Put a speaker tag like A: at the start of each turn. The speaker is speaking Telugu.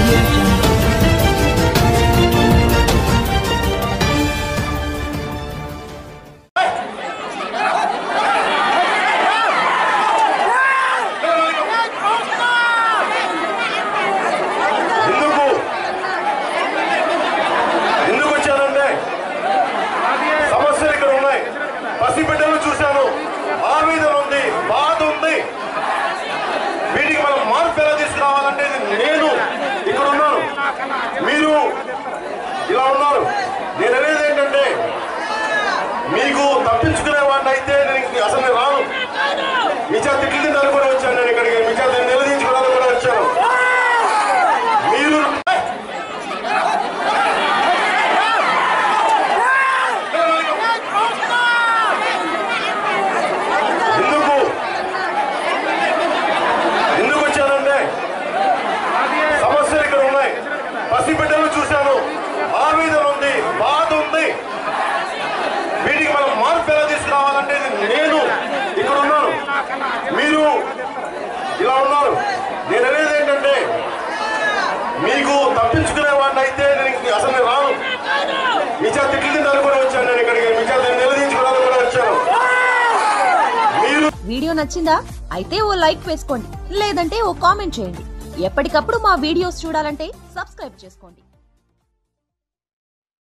A: Thank you. jiwu di la honor తప్పించుకునే వాడిని అయితే నేను అసలు నేను రాను. మీ చేత తిట్లు తింటాను కూడా వచ్చాను నేను ఇక్కడికి. మీ చేత నిలదీంచుకోవడానికి కూడా వచ్చాను. మీరు
B: వీడియో నచ్చిందా? అయితే ఓ లైక్ వేసుకోండి. లేదంటే ఓ కామెంట్ చేయండి. ఎప్పటికప్పుడు మా వీడియోస్ చూడాలంటే సబ్స్క్రైబ్ చేసుకోండి.